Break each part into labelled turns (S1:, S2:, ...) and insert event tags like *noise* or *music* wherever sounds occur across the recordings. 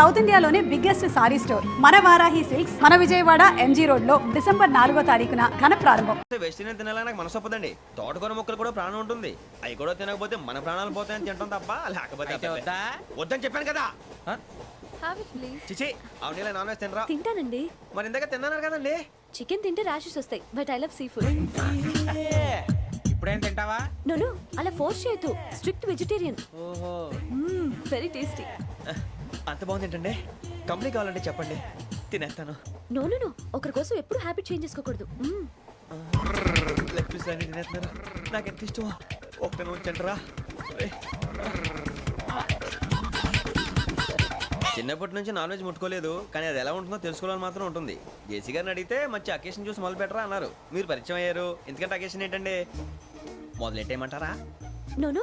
S1: South ఇండియాలోనే biggest sorry store. మన Varahi silks మన విజయవాడ ఎంజీ రోడ్లో డిసెంబర్ నాలుగో తారీఖున ఘన ప్రారంభం.
S2: వెస్ట్ ఇండియన్ తినాలని నాకు మనసు ఒప్పదండి తోటకూర మొక్కలు కూడా ప్రాణం ఉంటుంది. అవి కూడా తినకపోతే మన ప్రాణాలు పోతాయని తింటాం తప్ప లేకపోతే? వద్దని చెప్పాను కదా.
S3: హ్యావ్ ఇట్ ప్లీజ్
S2: చిచి అవునీ నాన్ వెజ్ తినరా?
S3: తింటానండి.
S2: మరి ఇందాక తిన్నాను కదండి.
S3: చికెన్ తింటే ర్యాషెస్ వస్తాయి but I love sea food
S4: ఇప్పుడేం తింటావా?
S3: నోను అలా ఫోర్స్ చేయొద్దు. స్ట్రిక్ట్ వెజిటేరియన్
S4: ఓహో.
S3: వెరీ టేస్టీ
S2: అంత బాగుంది ఏంటండి కంప్లీట్ కావాలంటే చెప్పండి. తినేస్తాను.
S3: No no no. ఒకరి కోసం ఎప్పుడు హ్యాబిట్ చేంజ్ చేసుకోకూడదు. మ్మ్.
S2: లెగ్ పీస్ అన్ని తినేస్తున్నాను నాకు ఎంత ఇష్టం ఒక్క ఉంచండిరా చిన్నప్పటి నుంచి నాన్ వెజ్ ముట్టుకోలేదు కానీ అది ఎలా ఉంటుందో తెలుసుకోవాలని మాత్రం ఉంటుంది. జేసీ గారిని అడిగితే మంచి అకేషన్ చూసి మొదలు పెట్టరా అన్నారు. మీరు పరిచయం అయ్యారు. ఎందుకంటే అకేషన్ ఏంటండి? మొదలెట్టేయమంటారా?
S3: నోను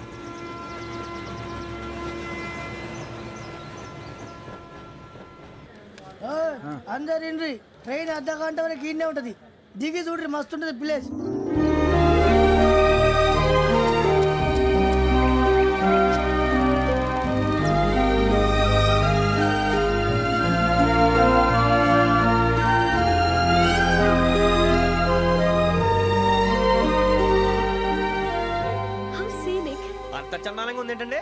S5: అందరు ఇండ్రి. ట్రైన్ అర్ధ గంట వరకు ఇన్నే ఉంటది. దిగి చూడ్రి మస్తు ఉంటది ప్లేస్.
S3: హౌ సీనిక్
S2: అంత చందానంగా ఉంది ఏంటంటే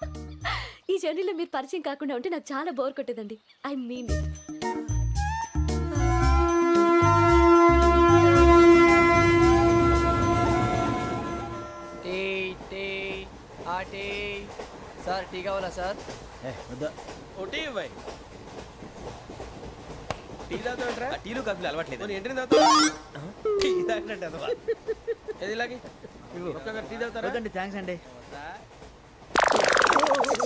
S3: ఈ జర్నీలో మీరు పరిచయం కాకుండా ఉంటే నాకు చాలా bore కొట్టేదండి. I mean it.
S6: Tea tea ఆ టీ. సార్ టీ కావాలా సార్?
S4: ఒకటి ఇవ్వై టీ తాగుతాంట్రా
S2: టీలు కాఫీలు అలవాట్లేదు
S4: తాగుతా
S2: టీ తాగినట్టు అదవా.
S4: ఏది ఇలాగే? ఒక్క టీ తాగుతారా?
S5: థ్యాంక్స్ అండి.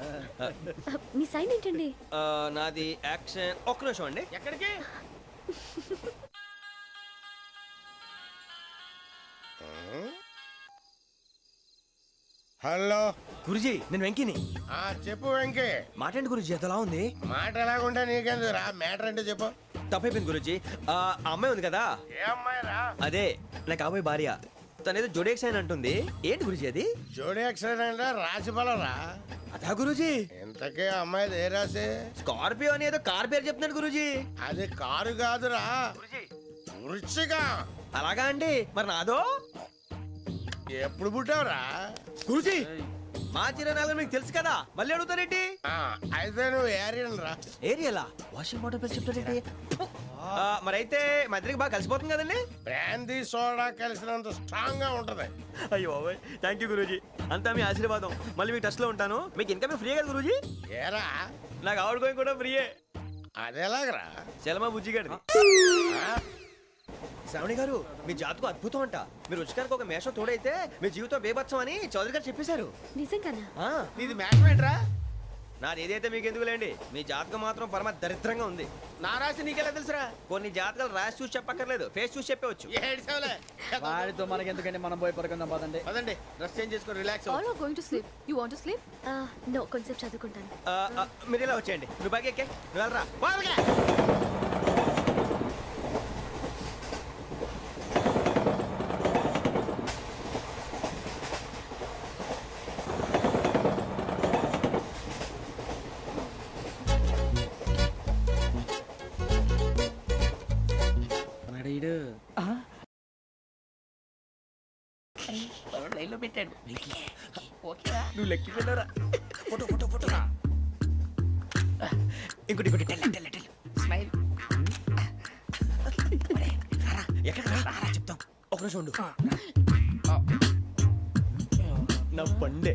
S4: *laughs*
S3: మీ సైన్ ఏంటండి?
S2: ఆ, నాది యాక్షన్. ఒక్క నిమిషం అండి.
S4: ఎక్కడికి?
S7: హలో.
S2: గురుజీ నేను వెంకిని.
S7: ఆ చెప్పు వెంకీ.
S2: మాట్లాడి గురుజీ ఎంతలా ఉంది?
S7: మాట ఎలాగుంటా నీకెందుకు రా మ్యాటర్ అంటే చెప్పు.
S2: తప్పైపోయింది గురుజీ. ఆ అమ్మాయి ఉంది కదా?
S7: ఏ అమ్మాయి రా?
S2: అదే నా కాబోయే భార్య. తనేదో జోడేక్స్ అని అంటుంది. ఏంటి గురుజీ అది?
S7: జోడి యాక్సిడెంట్ రాసి రా.
S2: అదా గురుజీ?
S7: ఇంతకే అమ్మాయిది ఏ రాసి?
S2: స్కార్పియో అని ఏదో కార్ పేరు చెప్తున్నాడు గురుజీ.
S7: అది కారు కాదురా. వృచ్చిగా
S2: అలాగా అండి మరి నాదో?
S7: ఎప్పుడు పుట్టావురా?
S2: గురుజీ! మా చిరనాలు మీకు తెలుసు కదా. మళ్ళీ అడుగుతారేంటి
S7: అయితే నువ్వు ఏరియన్ రా.
S2: ఏరియలా? వాషింగ్ వాటర్ పేరు చెప్తారేంటి ఆ, మరైతే మా ఇద్దరికి బాగా కలిసిపోతుంది కదండి?
S7: బ్రాందీ సోడా కలిసినంత స్ట్రాంగ్గా ఉంటది.
S2: అయ్యో థ్యాంక్ యూ గురూజీ. అంతా మీ ఆశీర్వాదం. మళ్ళీ మీ టచ్లో ఉంటాను. మీకు ఇంకా ఫ్రీ కదా గురూజీ?
S7: ఏరా?
S2: నాకు ఆవిడ గోయింగ్ కూడా ఫ్రీయే.
S7: అదెలాగరా?
S2: చలమా బుజ్జి గారిది. శ్రావణి గారు మీ జాతకు అద్భుతం అంట. మీరు రుచికారికి ఒక మేషం తోడైతే మీ జీవితం బేబత్సం అని చౌదరి గారు చెప్పేశారు.
S3: నిజంగానా?
S2: ఆ,
S4: నీది మ్యాచ్ ఏంట్రా?
S2: నాది ఏదైతే మీకు ఎందుకులేండి మీ జాతకం మాత్రం పరమ దరిద్రంగా ఉంది.
S4: నా రాసి నీకెలా తెలుసురా?
S2: కొన్ని జాతకాలు రాసి చూసి చెప్పక్కర్లేదు ఫేస్ చూసి చెప్పవచ్చు.
S4: ఏడ్చావులే.
S6: వాడితో మనకి ఎందుకండి మనం పోయి పడుకుందాం పదండి.
S4: పదండి డ్రెస్ చేంజ్ చేసుకొని relax
S8: All are going to sleep. You want to sleep?
S3: No కొంచెం చదువుకుంటాను.
S2: ఆ, ఆ, మీరు ఇలా వచ్చేయండి. నువ్వు బాగా ఎక్కే నువ్వు వెళ్ళరా. బాగా.
S4: పెట్టాడు.
S2: నువ్వు లెక్కి వెళ్ళరా? ఫోటో ఫోటో ఫోటో ఇంకోటి ఇంకోటి టెల్ టెల్ టెల్.
S4: స్మైల్.
S2: ఎక్కడ రా చెప్తాం. ఒక నిమిషం ఉండు. నా పండే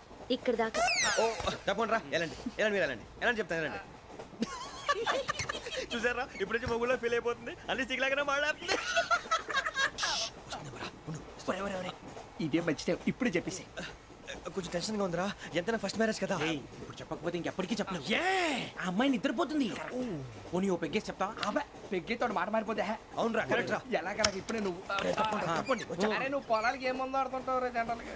S3: ఇక్కడ దాకా.
S2: ఓ తప్పకుండా రా వెళ్ళండి వెళ్ళండి మీరు వెళ్ళండి. వెళ్ళండి చెప్తాను వెళ్ళండి. *laughs* చూసారా? ఇప్పుడు నుంచి మొగుల్లో ఫీల్ అయిపోతుంది. అన్ని సిగ్లాగానే మాట్లాడుతుంది.
S6: ఇదే మంచి టైం? ఇప్పుడే చెప్పేసి
S2: కొంచెం టెన్షన్గా ఉందిరా. ఎంతైనా ఫస్ట్ మ్యారేజ్ కదా.
S4: ఇప్పుడు చెప్పకపోతే ఇంకెప్పటికీ చెప్పలేవు. ఆ అమ్మాయి నిద్రపోతుంది. పోనీ ఓ పెగ్గేసి చెప్తావా
S6: అబ్బా పెగ్గేతో మాట మారిపోతే హే.
S2: అవునురా కరెక్ట్ రా.
S6: ఎలాగలాగ ఇప్పుడే నువ్వు?
S2: తప్పండి,
S6: నువ్వు పొలాలకి ఏం ముందు ఆడుతుంటావు రే జనరల్గా.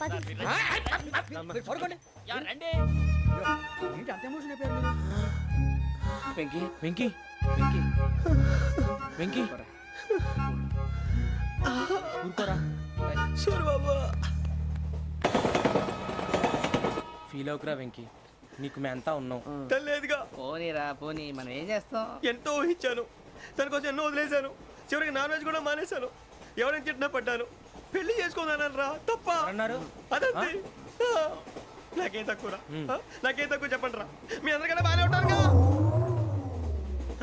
S3: పది
S6: ఏంటి అంత ఎమోషన్ అయిపోయారు మీరు వెంకీ.
S4: వెంకీ.
S6: వెంకీ.
S4: వెంకీ. ఊరుకోరా.
S2: సూరిబాబు
S4: ఫీల్ అవుకురా వెంకీ. నీకు మేమంతా ఉన్నాం.
S2: తెలియదుగా.
S6: పోనీరా పోనీ మనం ఏం చేస్తాం?
S2: ఎంతో ఊహించాను. తన కోసం ఎన్నో వదిలేశాను. చివరికి నాన్ వెజ్ కూడా మానేశాను. ఎవరైనా తిట్టినా పడ్డాను. పెళ్ళి చేసుకుందానని రా తప్ప.
S4: అన్నారు?
S2: అదంతే. ఆ, నాకేం తక్కువ రా. ఆ, నాకేం తక్కువ చెప్పండి రా. మీ అందరికన్నా బాగానే ఉంటారుగా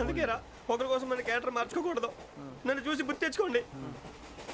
S2: అందుకే రా ఒకరి కోసం మన క్యారెక్టర్ మార్చుకోకూడదు. నన్ను చూసి గుర్తు తెచ్చుకోండి.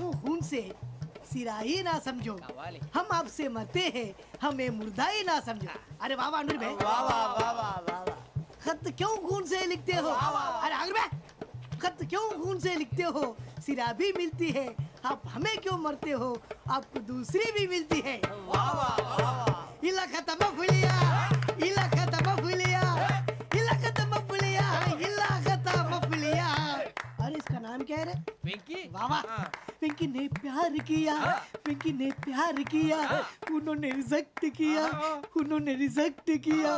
S5: हूँ खून से। सिरा ही ना समझो। हम आपसे मरते हैं हमें मुर्दा ही ना समझो। अरे वाह वाह भाई। वाह वाह वाह वाह वाह खत क्यों खून से लिखते हो? अरे अनुर भाई खत क्यों खून से लिखते हो? सिरा भी मिलती है आप हमें क्यों मरते हो? आपको दूसरी भी मिलती है। वाह वाह इला खत्म फुलिया इसका नाम क्या है रे
S6: వెంకీ
S5: वाह वाह पिंकी ने प्यार किया पिंकी ने प्यार किया उन्होंने रिजेक्ट किया उन्होंने रिजेक्ट किया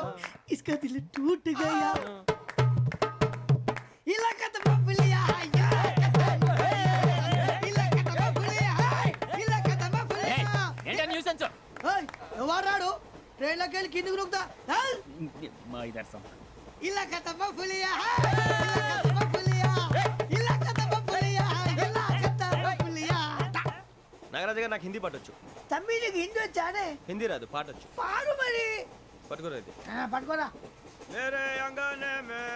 S5: इसका दिल टूट गया इलाका तो बबलिया ఇలాక తప్పపులియా ఇలాక తప్పపులియా
S6: ఏంటా న్యూసెన్స్
S5: ఏయ్, ఎవరు రాడు ట్రైన్లోకి వెళ్ళి కిందికి నొక్కుతా
S6: మా ఇదర్శం
S5: ఇలాక తప్పపులియా
S2: నాగరాజు గారు నాకు హిందీ పాటొచ్చు
S5: తమ్మి నీకు హిందీ వచ్చానే
S2: హిందీ రాదు పాటొచ్చు
S5: పాడు మరి
S2: పట్టుకోలేదు
S5: ఆ, పట్టుకోరా
S2: मेरे अंगने में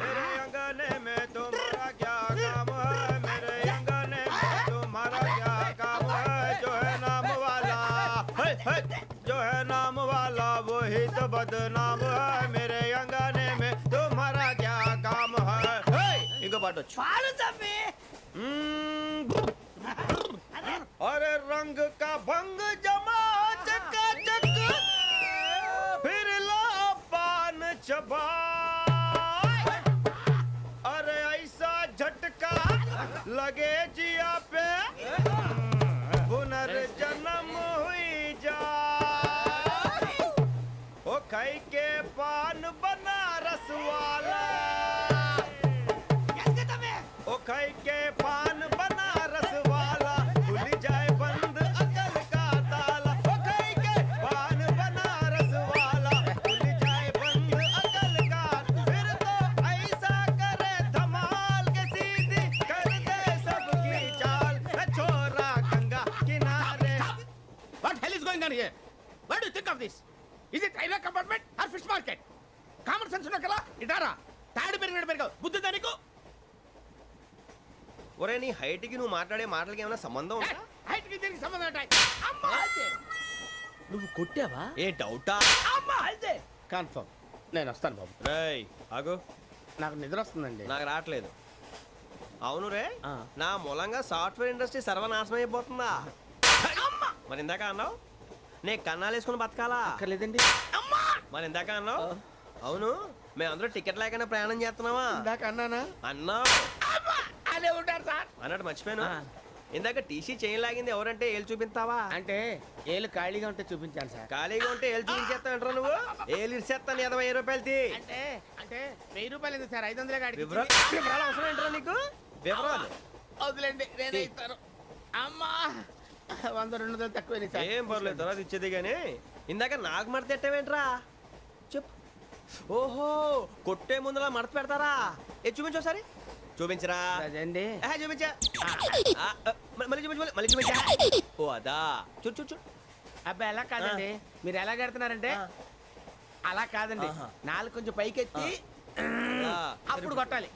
S2: मेरे अंगने में तुम्हारा क्या काम है मेरे अंगने में तुम्हारा क्या काम है जो है नाम वाला है, है, जो है नाम वाला वही तो बदनाम है मेरे अंगने में तुम्हारा क्या काम है है, ఇంకో పాట వచ్చు
S5: పాడు తమ్మి
S2: अरे रंग का भंग जमा ఒరే నీ హైట్కి నువ్వు మాట్లాడే మాటలకి ఏమైనా సంబంధం ఉందా?
S4: హైట్కి దీనికి సంబంధం ఉంటాయి అమ్మా!
S6: నువ్వు కొట్టావా?
S2: ఏ డౌటా?
S4: అమ్మా కన్ఫర్మ్. నేను వస్తాను బాబు.
S2: రేయ్ ఆగు.
S4: నాకు నిద్ర వస్తుందండి.
S2: నాకు రావట్లేదు. అవును రే
S6: ఆ.
S2: నా మూలంగా సాఫ్ట్వేర్ ఇండస్ట్రీ సర్వనాశనం అయిపోతుందా? మరి ఇందాక అన్నావు? నే కన్నాలు వేసుకుని బతకాలా?
S6: అక్కర్లేదండి.
S2: మరి ఇందాక అన్నావు? అవును మేమందరూ టికెట్ లేకుండా ప్రయాణం చేస్తున్నావా
S4: ఇందాక అన్నానా?
S2: అన్నావు.
S4: అదే ఉంటారు సార్.
S2: అన్నట్టు మర్చిపోయాను. ఇందాక టీసీ చేయి లాగింది ఎవరంటే ఏళ్ళు చూపిస్తావా
S4: అంటే ఏళ్ళు ఖాళీగా ఉంటే చూపించాను సార్.
S2: ఖాళీగా ఉంటే ఏళ్ళు చూపించేస్తానంటారా నువ్వు? ఏళ్ళు ఇచ్చేస్తాను ఇరవై రూపాయలు
S4: అంటే అంటే వెయ్యి రూపాయలు ఎందుకు సార్? ఐదు వందలే కాడికి
S2: వివరాలు వివరాలు అవసరం ఏంటరా నీకు? వివరాలు.
S4: వదిలేండి నేనే ఇస్తాను. అమ్మా వంద రెండు వందలు తక్కువ సార్.
S2: ఏం పర్లేదు తర్వాత ఇచ్చేది కానీ ఇందాక నాకు మడత పెట్టావేంట్రా? చెప్పు. ఓహో కొట్టే ముందులా మడత పెడతారా? ఏ చూపించు ఒకసారి. చూపించరా?
S4: అదండి
S2: చూపించా. మళ్ళీ చూపించు మళ్ళీ- చూపించా. ఓ అదా. చూడు చూడు చూడు.
S4: అబ్బాయి ఎలా కాదండి? మీరు ఎలా కడుతున్నారంటే అలా కాదండి. నాలుగు కొంచెం పైకెత్తి అప్పుడు కొట్టాలి.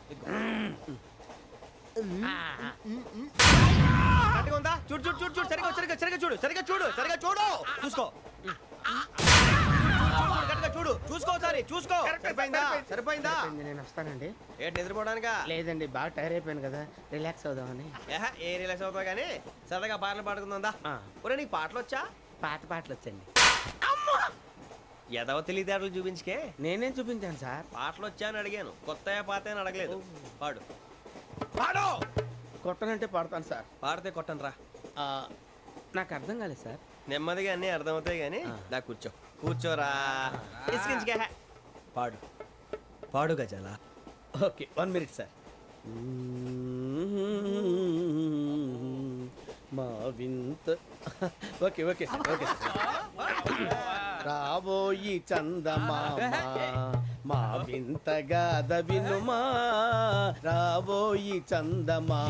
S2: ఉందా? చూడు చూడు చూడు చూడు. సరిగా సరిగా సరిగా చూడు సరిగా చూడు. సరిగా చూడు చూసుకో. చూడు, చూసుకో ఒకసారి చూసుకో. సరిపోయిందా?
S4: సరిపోయింది. నేను వస్తానండి.
S2: ఏంటి నిద్రపోవడానికా?
S4: లేదండి బాగా టైర్ అయిపోయాను కదా రిలాక్స్ అవుదామని.
S2: ఏహ, ఏ రిలాక్స్ అవుతావు కానీ? సరదాగా పాటలు పాడుకుందా
S4: ఆ.
S2: ఒరే నీకు పాటలు వచ్చా
S4: పాత పాటలు వచ్చండి
S2: ఎదవ తెలివితేటలు చూపించుకే?
S4: నేనేం చూపించాను సార్?
S2: పాటలు వచ్చా అని అడిగాను. కొత్త పాత అని అడగలేదు. పాడు.
S4: పాడు! కొట్టనంటే పాడతాను సార్.
S2: పాడితే కొట్టను రా
S4: ఆ, నాకు అర్థం కాలేదు సార్.
S2: నెమ్మదిగా అన్నీ అర్థమవుతాయి కానీ దా కూర్చో. కూర్చోరా. పాడు. పాడు గజాల?
S4: Okay one minute sir. మా వింత. Okay okay sir okay sir. రాబోయి చందమామ మా వింతగా వినుమా. రాబోయి చందమామ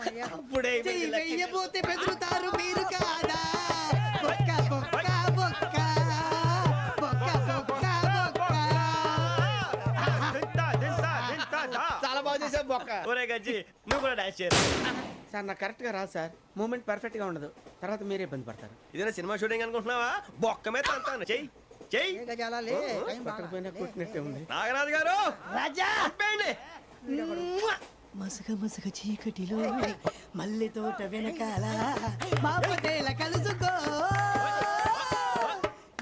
S2: అప్పుడే
S5: వెయ్యబోతే బెదురుతారు మీరు కాదా? బొక్క బొక్క బొక్క. బొక్క బొక్క.
S4: చాలా బాగా చేసావు బొక్క.
S2: ఒరే గజ్జి నువ్వు కూడా డాన్స్ చేయరు?
S4: సార్ నాకు కరెక్ట్గా రాదు సార్. మూమెంట్ పర్ఫెక్ట్గా ఉండదు. తర్వాత మీరే ఇబ్బంది పడతారు.
S2: ఇదేనా సినిమా షూటింగ్ అనుకుంటున్నావా? బొక్క మీద అంటాను. చెయ్యి చెయ్యి.
S4: పక్కన. పోయినా కొట్టినట్టే ఉంది.
S2: నాగరాజు గారు
S5: రాజా!
S2: మసగ
S5: మసక చీకటిలో మల్లె తోట వెనకాల మా పటేల కలుసుకో.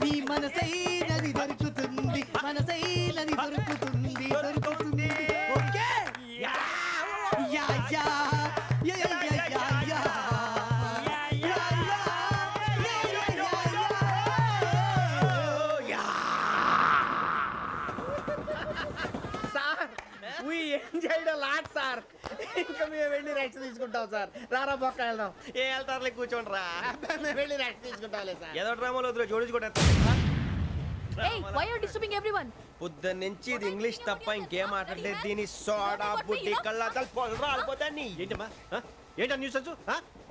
S5: నీ మనసైనది దొరుకుతుంది మనసైనది దొరుకుతుంది దొరుకుతుంది.
S4: ఇంకా మేము వెళ్ళి రెస్ట్ తీసుకుంటాం సార్. రారా బొక్క వెళ్దాం.
S2: ఏ వెళ్తారులే కూర్చోండి రా.
S4: మేము వెళ్ళి రెస్ట్ తీసుకుంటాంలే సార్.
S2: ఏదో డ్రామాలో వద్దులే జోడించుకుంటా
S8: Hey, why are you disturbing everyone?
S2: పొద్దున్న నుంచి ఇది ఇంగ్లీష్ తప్ప ఇంకేం మాట్లాడలేదు. దీని సోడా బుడ్డి కళ్ళ పొలరా రాలిపోతా నీ ఏంటమ్మా? ఏంటా న్యూస్ వచ్చు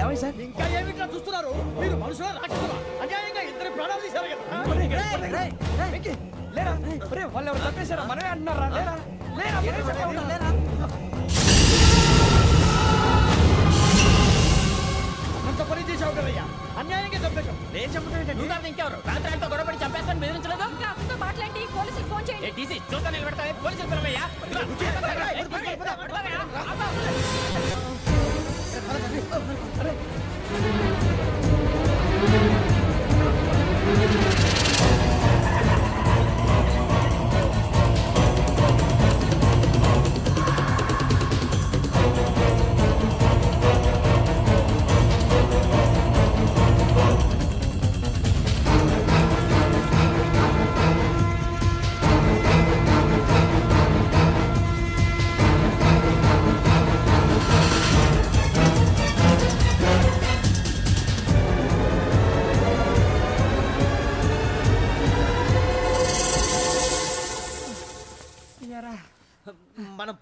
S6: ఏమై సార్ ఇంకా ఏమిట్లా చూస్తున్నారు మీరు మనుషుల రాక్షసులా అన్యాయంగా ఇద్దరు ప్రాణాలు తీశారు కదా లేరా ఒరేయ్, వాళ్ళు ఎవరు చంపేశారా మనమే అంటున్నారా లేరా లేరా? లేరా అంత పని చేసావు కదయ్యా అన్యాయంగా చంపేశావు
S2: నేను చెప్పడం
S8: నువ్వు కాదు ఇంకెవరు రాత్రి ఆయనతో గొడవపడి చంపేస్తాను బెదిరించలేదు ఇంకా అతనితో మాట్లాడి పోలీసులకు ఫోన్ చేయండి ఏ టీసీ చూస్తా నిలబెడతా పోలీసులు పిలవయ్యా
S6: అరే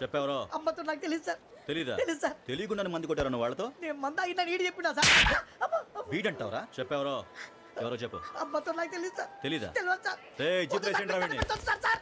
S9: చెప్పెవరో?
S5: అమ్మతో నాకు తెలియదు సార్.
S9: తెలీదా?
S5: తెలీదు సార్.
S9: తెలియకుండా మంది కొట్టారు నువ్వు వాళ్ళతో?
S5: నేను మంద అయినా నీడి చెప్పినా సార్.
S9: వీడంటావరా? చెప్పెవరో? ఎవరో చెప్పు.
S5: అమ్మతో నాకు తెలియదు సార్.
S9: తెలీదా?
S5: తెలియదు సార్.
S9: ఏయ్, జీప్
S5: సార్, సార్.